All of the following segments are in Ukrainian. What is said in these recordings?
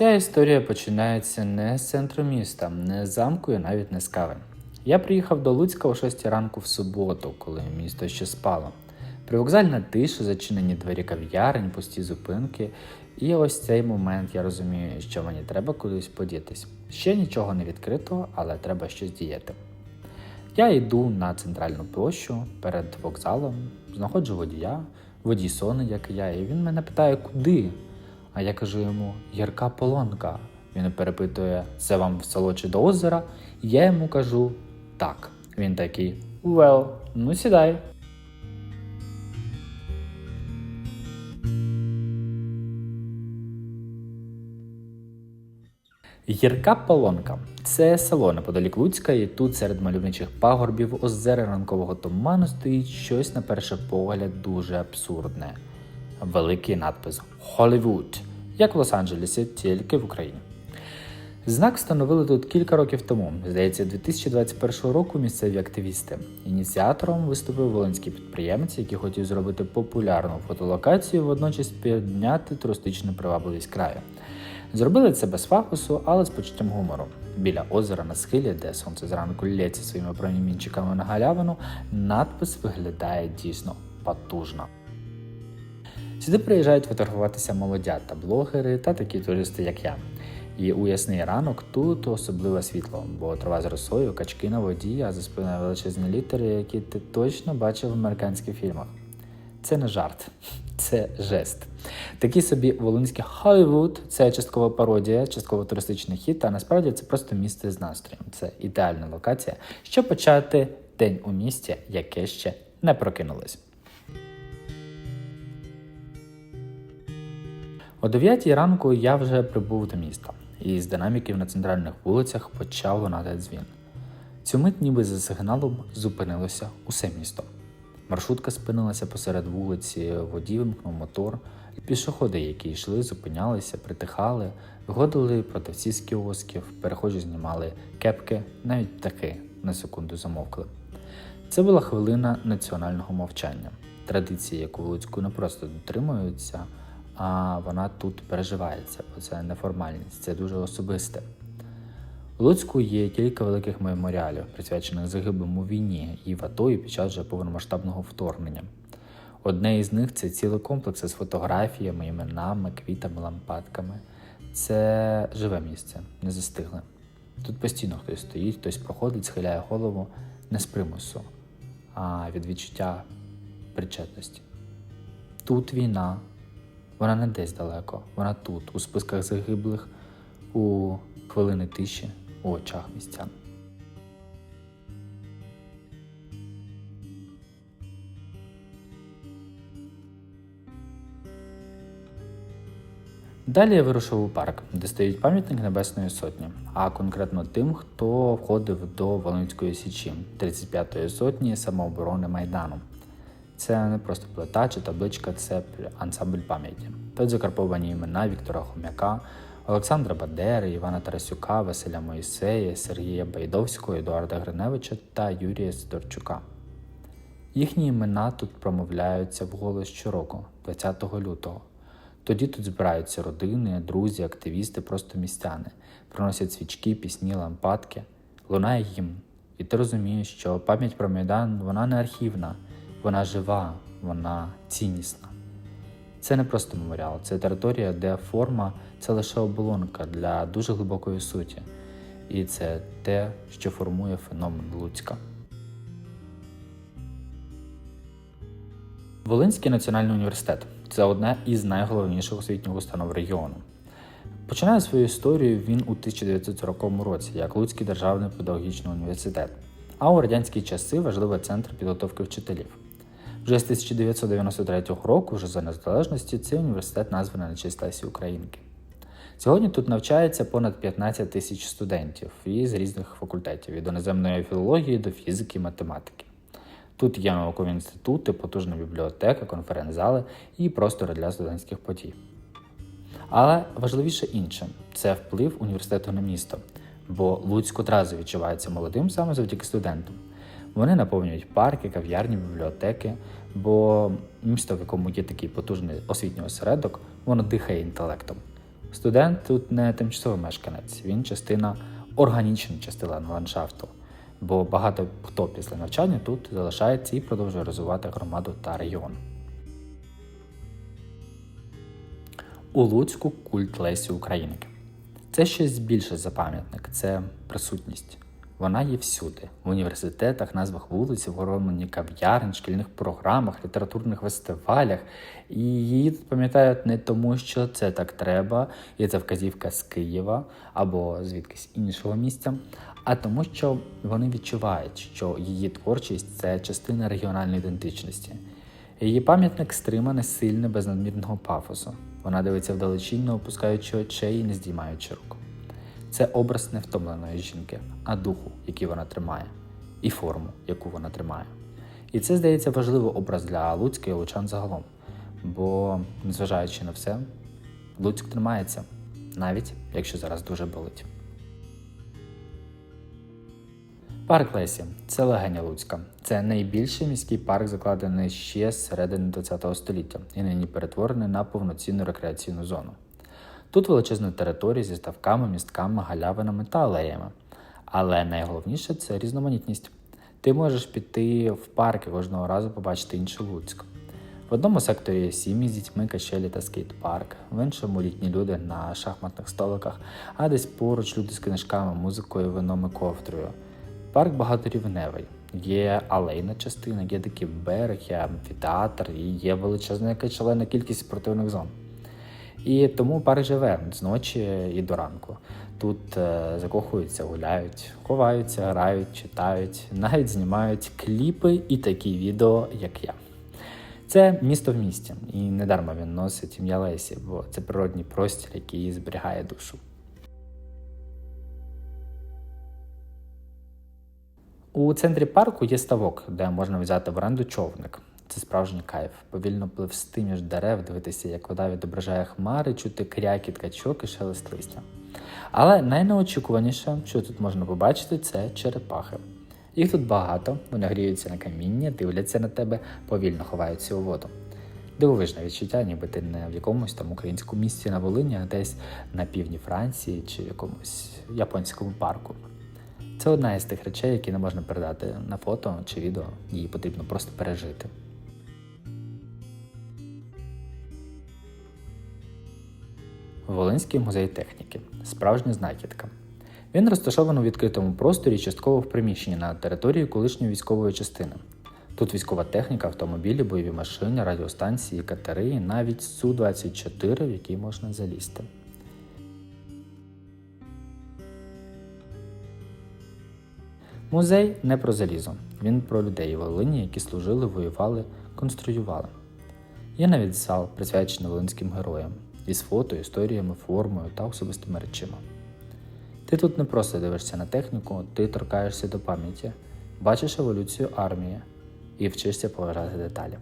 Ця історія починається не з центру міста, не з замку і навіть не з кави. Я приїхав до Луцька о 6 ранку в суботу, коли місто ще спало. Привокзальна тиша, зачинені двері кав'ярень, пусті зупинки. І ось цей момент я розумію, що мені треба кудись подітись. Ще нічого не відкрито, але треба щось діяти. Я йду на центральну площу перед вокзалом, знаходжу водія, водій сони, як і я, і він мене питає, куди? А я кажу йому гірка полонка. Він перепитує, це вам в село чи до озера? Я йому кажу так. Він такий well, ну сідай. Гірка Полонка це село неподалік Луцька, і тут серед мальовничих пагорбів, озер і ранкового туману стоїть щось на перший погляд дуже абсурдне. Великий надпис Hollywood, як в Лос-Анджелесі, тільки в Україні. Знак встановили тут кілька років тому. Здається, 2021 року місцеві активісти. Ініціатором виступив волинський підприємець, який хотів зробити популярну фотолокацію, водночас підняти туристичну привабливість краю. Зробили це без фахусу, але з почуттям гумору. Біля озера на схилі, де сонце зранку лється своїми промінчиками на галявину, надпис виглядає дійсно потужно. Сюди приїжджають фотографуватися молодята, блогери та такі туристи, як я. І у ясний ранок тут особливе світло, бо трава з росою, качки на воді, а за спиною величезні літери, які ти точно бачив в американських фільмах. Це не жарт, це жест. Такий собі волинський Холлівуд – це часткова пародія, частково туристичний хід, а насправді це просто місце з настроєм. Це ідеальна локація, щоб почати день у місті, яке ще не прокинулось. О 9 ранку я вже прибув до міста, і з динаміків на центральних вулицях почав лунати дзвін. Цю мить ніби за сигналом зупинилося усе місто. Маршрутка спинилася посеред вулиці, водій вимкнув мотор, пішоходи, які йшли, зупинялися, притихали, виходили продавці з кіосків, перехожі знімали кепки, навіть птахи на секунду замовкли. Це була хвилина національного мовчання, традиції, яку в Луцьку не просто дотримуються, а вона тут переживається, бо це неформальність, це дуже особисте. У Луцьку є кілька великих меморіалів, присвячених загиблим у війні і в АТО і під час вже повномасштабного вторгнення. Одне із них це цілий комплекс з фотографіями, іменами, квітами, лампадками. Це живе місце, не застигле. Тут постійно хтось стоїть, хтось проходить, схиляє голову не з примусу, а від відчуття причетності. Тут війна, вона не десь далеко, вона тут, у списках загиблих, у хвилини тиші, у очах містян. Далі я вирушив у парк, де стоїть пам'ятник Небесної Сотні, а конкретно тим, хто входив до Волинської січі 35-ї сотні самооборони Майдану. Це не просто плита чи табличка, це ансамбль пам'яті. Тут закарповані імена Віктора Хом'яка, Олександра Бадери, Івана Тарасюка, Василя Моїсея, Сергія Байдовського, Едуарда Гриневича та Юрія Сидорчука. Їхні імена тут промовляються вголос щороку, 20 лютого. Тоді тут збираються родини, друзі, активісти, просто містяни, приносять свічки, пісні, лампадки, лунає гімн. І ти розумієш, що пам'ять про Майдан вона не архівна, вона жива, вона ціннісна. Це не просто меморіал, це територія, де форма це лише оболонка для дуже глибокої суті. І це те, що формує феномен Луцька. Волинський національний університет це одна із найголовніших освітніх установ регіону. Починає свою історію він у 1940 році як Луцький державний педагогічний університет, а у радянські часи важливий центр підготовки вчителів. Вже з 1993 року, вже за незалежності, цей університет названий на честь Лесі Українки. Сьогодні тут навчається понад 15 тисяч студентів із різних факультетів від іноземної філології до фізики і математики. Тут є наукові інститути, потужна бібліотека, конференц-зали і простори для студентських подій. Але важливіше інше це вплив університету на місто, бо Луцьк одразу відчувається молодим саме завдяки студентам. Вони наповнюють парки, кав'ярні, бібліотеки, бо місто, в якому є такий потужний освітній осередок, воно дихає інтелектом. Студент тут не тимчасовий мешканець, він частина органічна частина ландшафту, бо багато хто після навчання тут залишається і продовжує розвивати громаду та регіон. У Луцьку культ Лесі Українки. Це щось більше за пам'ятник, це присутність. Вона є всюди: в університетах, назвах вулиць, в оформленні кав'ярень, шкільних програмах, літературних фестивалях. І її тут пам'ятають не тому, що це так треба, і це вказівка з Києва або звідкись іншого місця, а тому, що вони відчувають, що її творчість це частина регіональної ідентичності. Її пам'ятник стриманий сильно без надмірного пафосу. Вона дивиться вдалечінь, не опускаючи очей і не здіймаючи рук. Це образ не втомленої жінки, а духу, який вона тримає, і форму, яку вона тримає. І це, здається, важливий образ для Луцька і лучан загалом. Бо, незважаючи на все, Луцьк тримається, навіть якщо зараз дуже болить. Парк Лесі це легеня Луцька. Це найбільший міський парк, закладений ще з середини ХХ століття і нині перетворений на повноцінну рекреаційну зону. Тут величезна територія зі ставками, містками, галявинами та алеями. Але найголовніше це різноманітність. Ти можеш піти в парк і кожного разу побачити інший Луцьк. В одному секторі сім'ї з дітьми качелі та скейт-парк, в іншому літні люди на шахматних столиках, а десь поруч люди з книжками, музикою, вином і ковдрою. Парк багаторівневий. Є алейна частина, є дикий берег, є амфітеатр і є величезна яка шалена кількість спортивних зон. І тому парк живе з ночі і до ранку. Тут е, закохуються, гуляють, ховаються, грають, читають, навіть знімають кліпи і такі відео, як я. Це місто в місті, і недарма він носить ім'я Лесі, бо це природній простір, який зберігає душу. У центрі парку є ставок, де можна взяти в оренду човник. Це справжній кайф. Повільно пливсти між дерев, дивитися, як вода відображає хмари, чути крякіт качок і шелест листя. Але найнеочікуваніше, що тут можна побачити, це черепахи. Їх тут багато, вони гріються на каміння, дивляться на тебе, повільно ховаються у воду. Дивовижне відчуття, ніби ти не в якомусь там українському місті на Волині, а десь на півдні Франції чи в якомусь японському парку. Це одна із тих речей, які не можна передати на фото чи відео, її потрібно просто пережити. Волинський музей техніки справжня знахідка. Він розташований у відкритому просторі, частково в приміщенні на території колишньої військової частини. Тут військова техніка, автомобілі, бойові машини, радіостанції, катери і навіть Су-24, в який можна залізти. Музей не про залізо, він про людей Волині, які служили, воювали, конструювали. Є навіть зал, присвячений волинським героям, із фото, історіями, формою та особистими речима. Ти тут не просто дивишся на техніку, ти торкаєшся до пам'яті, бачиш еволюцію армії і вчишся поважати деталі.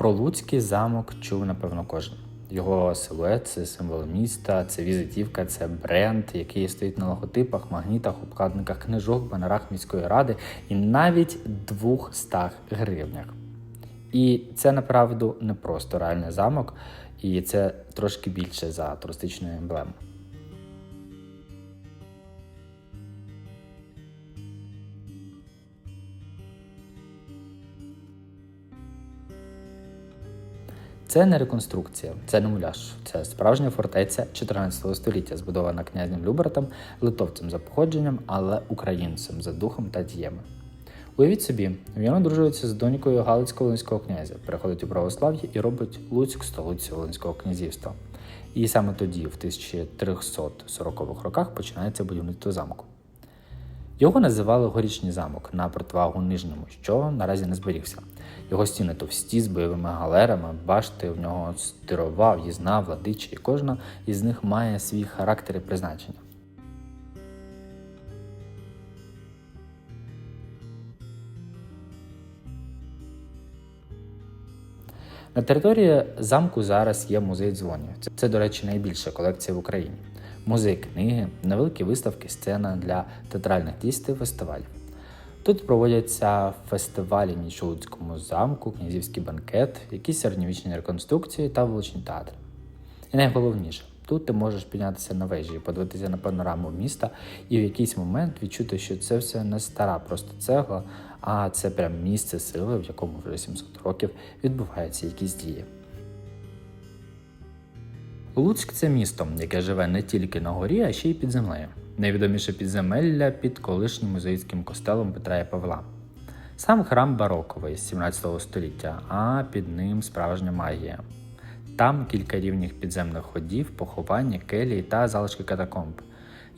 Про Луцький замок чув, напевно, кожен. Його силует це символ міста, це візитівка, це бренд, який стоїть на логотипах, магнітах, обкладниках книжок, банерах міської ради і навіть 200 гривнях. І це направду не просто реальний замок, і це трошки більше за туристичну емблему. Це не реконструкція, це не муляж. Це справжня фортеця 14 століття, збудована князем Любертом, литовцем за походженням, але українцем за духом та діями. Уявіть собі, він одружується з донькою Галицько-Волинського князя, переходить у православ'я і робить Луцьк столицю Волинського князівства. І саме тоді, в 1340-х роках, починається будівництво замку. Його називали Горічний замок на противагу нижньому, що наразі не зберігся. Його стіни товсті з бойовими галерами, башти в нього стирова, в'їзна, владича, і кожна із них має свій характер і призначення. На території замку зараз є музей дзвонів. Це, до речі, найбільша колекція в Україні. Музей книги, невеликі виставки, сцена для театральних дійств і фестивалів. Тут проводяться фестивалі ніч у Луцькому замку, князівський банкет, якісь середньовічні реконструкції та вуличні театри. І найголовніше, тут ти можеш піднятися на вежі подивитися на панораму міста, і в якийсь момент відчути, що це все не стара просто цегла, а це прям місце сили, в якому вже 700 років відбуваються якісь дії. Луцьк це місто, яке живе не тільки на горі, а ще й під землею. Найвідоміше підземелля під колишнім музеїцьким костелом Петра і Павла. Сам храм бароковий з 17 століття, а під ним справжня магія. Там кілька рівніх підземних ходів, поховання, келії та залишки катакомб.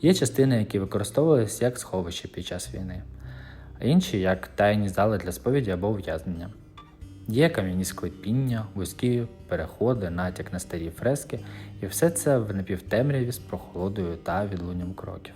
Є частини, які використовувалися як сховище під час війни, а інші як тайні зали для сповіді або ув'язнення. Є кам'яні склепіння, вузькі переходи, натяк на старі фрески, і все це в напівтемряві з прохолодою та відлунням кроків.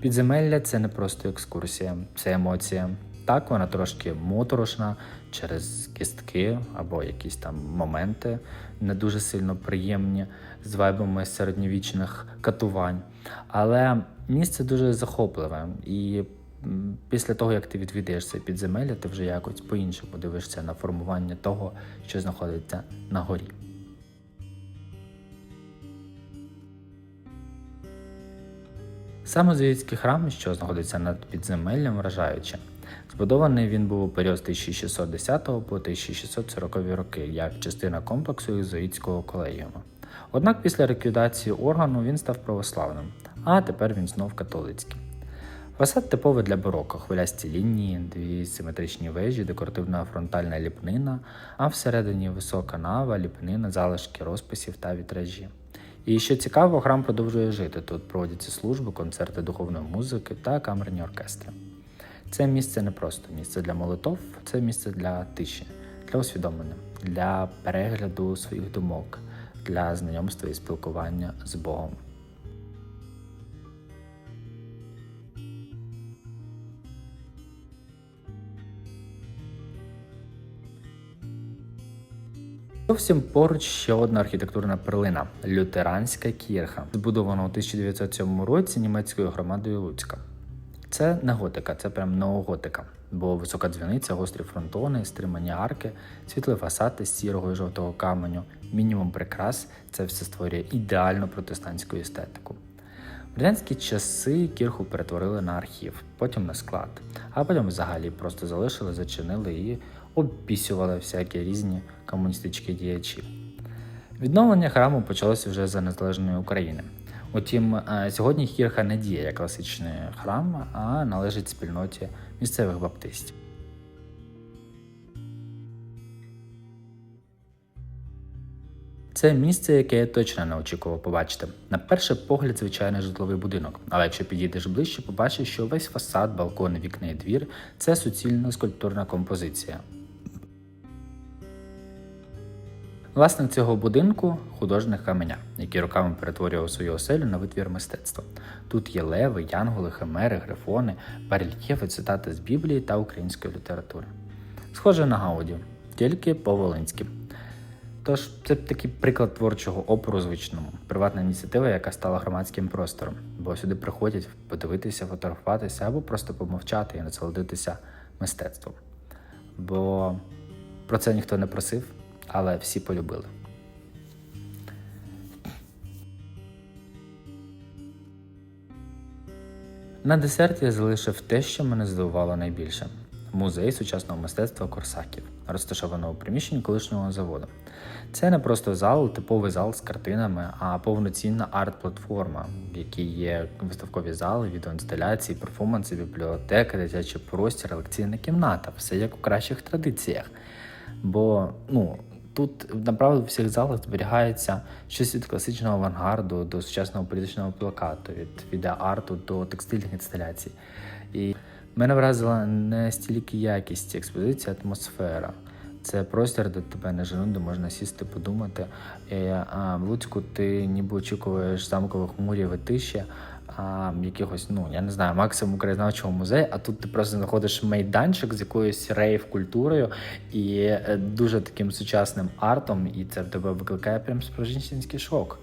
Підземелля це не просто екскурсія, це емоція. Так, вона трошки моторошна через кістки або якісь там моменти не дуже сильно приємні з вайбами середньовічних катувань. Але місце дуже захопливе, і після того, як ти відвідаєш це підземелля, ти вже якось по-іншому дивишся на формування того, що знаходиться на горі. Сам Озоїцький храм, що знаходиться над підземеллям, вражаюче. Збудований він був у період з 1610 по 1640 роки як частина комплексу Ізоїцького колегіуму. Однак після ліквідації органу він став православним, а тепер він знов католицький. Фасад типовий для бароко, хвилясті лінії, дві симетричні вежі, декоративна фронтальна ліпнина, а всередині висока нава, ліпнина, залишки розписів та вітражі. І що цікаво, храм продовжує жити. Тут проводяться служби, концерти духовної музики та камерні оркестри. Це місце не просто місце для молитов, це місце для тиші, для усвідомлення, для перегляду своїх думок, для знайомства і спілкування з Богом. Зовсім поруч ще одна архітектурна перлина лютеранська кірха, збудована у 1907 році німецькою громадою Луцька. Це не готика, це прям неоготика, бо висока дзвіниця, гострі фронтони, стримані арки, світлий фасад із сірого і жовтого каменю, мінімум прикрас це все створює ідеальну протестантську естетику. В радянські часи кірху перетворили на архів, потім на склад, а потім взагалі просто залишили, зачинили і обпісювали всякі різні комуністичні діячі. Відновлення храму почалося вже за незалежної України. Утім, е, сьогодні Кірха не діє як класичний храм, а належить спільноті місцевих баптистів. Це місце, яке я точно не очікував побачити. На перший погляд, звичайний житловий будинок, але якщо підійдеш ближче, побачиш, що весь фасад, балкони, вікна і двір це суцільна скульптурна композиція. Власник цього будинку художник каменя, який роками перетворював свою оселю на витвір мистецтва. Тут є леви, янголи, химери, грифони, барельєфи, цитати з Біблії та української літератури. Схоже на Гауді, тільки по-волинськи. Тож це такий приклад творчого опору звичному, приватна ініціатива, яка стала громадським простором, бо сюди приходять подивитися, фотографуватися або просто помовчати і насолодитися мистецтвом. Бо про це ніхто не просив, але всі полюбили. На десерт я залишив те, що мене здивувало найбільше музей сучасного мистецтва Корсаків, розташованого у приміщенні колишнього заводу. Це не просто зал, типовий зал з картинами, а повноцінна арт-платформа, в якій є виставкові зали, відеоінсталяції, перформанси, бібліотека, дитячий простір, лекційна кімната, все як у кращих традиціях. Бо ну, тут направду в всіх залах зберігається щось від класичного авангарду до сучасного політичного плакату, від відеоарту до текстильних інсталяцій. І мене вразила не стільки якість експозиції, а атмосфера. Це простір, де тебе не женуть, де можна сісти, подумати. І, а, в Луцьку ти ніби очікуєш замкових мурів і тиші, а, якихось, ну я не знаю, максимум краєзнавчого музею, а тут ти просто знаходиш майданчик з якоюсь рейв-культурою і е, дуже таким сучасним артом, і це в тебе викликає прям справжнісінський шок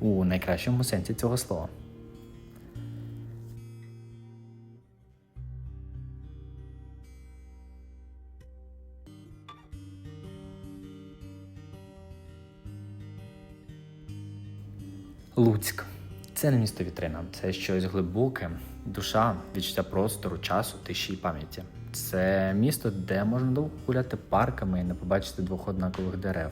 у найкращому сенсі цього слова. Луцьк. Це не місто вітрина, це щось глибоке, душа, відчуття простору, часу, тиші і пам'яті. Це місто, де можна довго гуляти парками і не побачити двох однакових дерев.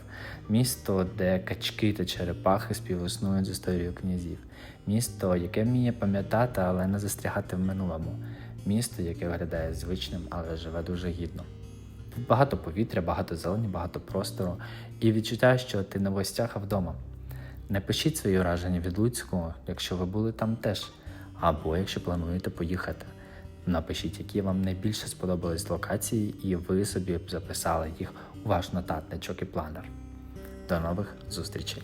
Місто, де качки та черепахи співіснують з історією князів. Місто, яке вміє пам'ятати, але не застрягати в минулому. Місто, яке виглядає звичним, але живе дуже гідно. Багато повітря, багато зелені, багато простору і відчуття, що ти в гостях, а вдома. Напишіть свої враження від Луцького, якщо ви були там теж, або якщо плануєте поїхати. Напишіть, які вам найбільше сподобались локації, і ви собі записали їх у ваш нотатничок і планер. До нових зустрічей!